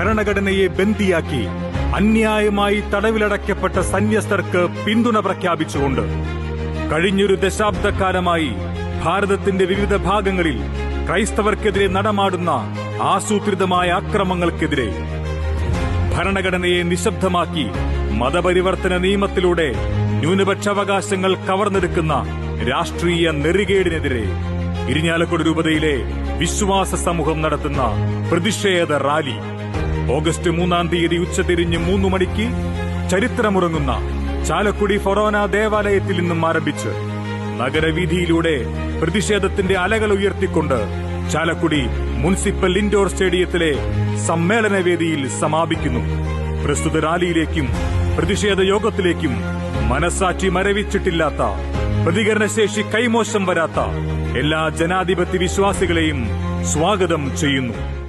ഭരണഘടനയെ ബന്ദിയാക്കി അന്യായമായി തടവിലടയ്ക്കപ്പെട്ട സന്യസ്തർക്ക് പിന്തുണ പ്രഖ്യാപിച്ചുകൊണ്ട് കഴിഞ്ഞൊരു ദശാബ്ദക്കാലമായി ഭാരതത്തിന്റെ വിവിധ ഭാഗങ്ങളിൽ ക്രൈസ്തവർക്കെതിരെ നടമാടുന്ന ആസൂത്രിതമായ അക്രമങ്ങൾക്കെതിരെ ഭരണഘടനയെ നിശബ്ദമാക്കി മതപരിവർത്തന നിയമത്തിലൂടെ ന്യൂനപക്ഷാവകാശങ്ങൾ കവർന്നെടുക്കുന്ന രാഷ്ട്രീയ നെറികേടിനെതിരെ ഇരിഞ്ഞാലക്കുട രൂപതയിലെ വിശ്വാസ സമൂഹം നടത്തുന്ന പ്രതിഷേധ റാലി. ഓഗസ്റ്റ് മൂന്നാം തീയതി ഉച്ചതിരിഞ്ഞ് മൂന്ന് മണിക്ക് ചരിത്രമുറങ്ങുന്ന ചാലക്കുടി ഫൊറോന ദേവാലയത്തിൽ നിന്നും ആരംഭിച്ച് നഗരവീതിയിലൂടെ പ്രതിഷേധത്തിന്റെ അലകൾ ഉയർത്തിക്കൊണ്ട് ചാലക്കുടി മുനിസിപ്പൽ ഇൻഡോർ സ്റ്റേഡിയത്തിലെ സമ്മേളന വേദിയിൽ സമാപിക്കുന്നു. പ്രസ്തുത റാലിയിലേക്കും പ്രതിഷേധ യോഗത്തിലേക്കും മനസാക്ഷി മരവിച്ചിട്ടില്ലാത്ത പ്രതികരണശേഷി കൈമോശം വരാത്ത എല്ലാ ജനാധിപത്യ വിശ്വാസികളെയും സ്വാഗതം ചെയ്യുന്നു.